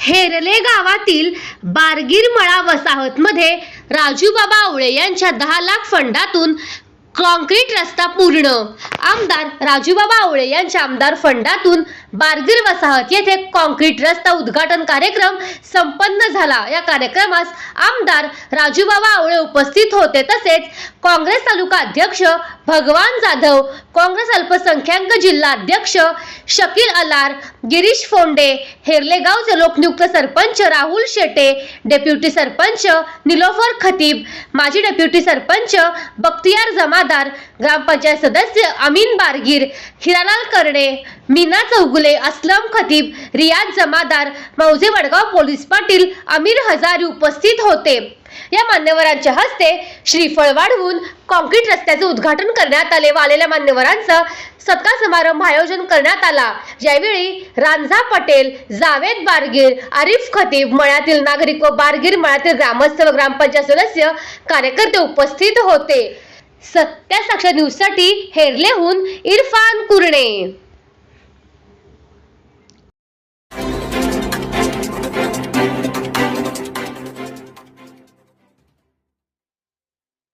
हेरले गावातील बारगीर मळा वसाहतमध्ये राजूबाबा आवळे यांच्या दहा लाख फंडातून कॉन्क्रीट रस्ता पूर्ण. आमदार राजूबाबा आवळे यांच्या आमदार फंडातून बारगीर वसाहत येथे कॉन्क्रीट रस्ता उद्घाटन कार्यक्रम संपन्न झाला. या कार्यक्रमास आमदार राजूबाबा आवळे उपस्थित होते. तसेच काँग्रेस तालुका अध्यक्ष भगवान जाधव काँग्रेस अल्पसंख्याक जिल्हा अध्यक्ष शकील अलार गिरीश फोंडे हेरलेगावचे लोकनियुक्त सरपंच राहुल शेटे डेप्युटी सरपंच निलोफर खतीब माजी डेप्युटी सरपंच बख्तियार जमादार ग्रामपंचायत सदस्य अमीन बारगीर हिरालाल कर्णे मीना चौगुले असलम खतीब रियाज जमादार मौजे वडगाव पोलीस पाटील अमीर हजारी उपस्थित होते. या मान्यवरांच्या हस्ते श्रीफळ वाढवून कॉन्क्रीट रस्त्याचे उद्घाटन करण्यात आले व आलेल्या मान्यवरांचा सत्कार समारंभ आयोजन करण्यात आला. यावेळी रांझा पटेल जावेद बारगीर आरिफ खतीब मळ्यातील नागरिक व बारगीर मळ्यातील ग्रामस्थ व ग्रामपंचायत सदस्य कार्यकर्ते उपस्थित होते. सत्या साक्ष न्यूजसाठी हेरलेहून इरफान कुरणे.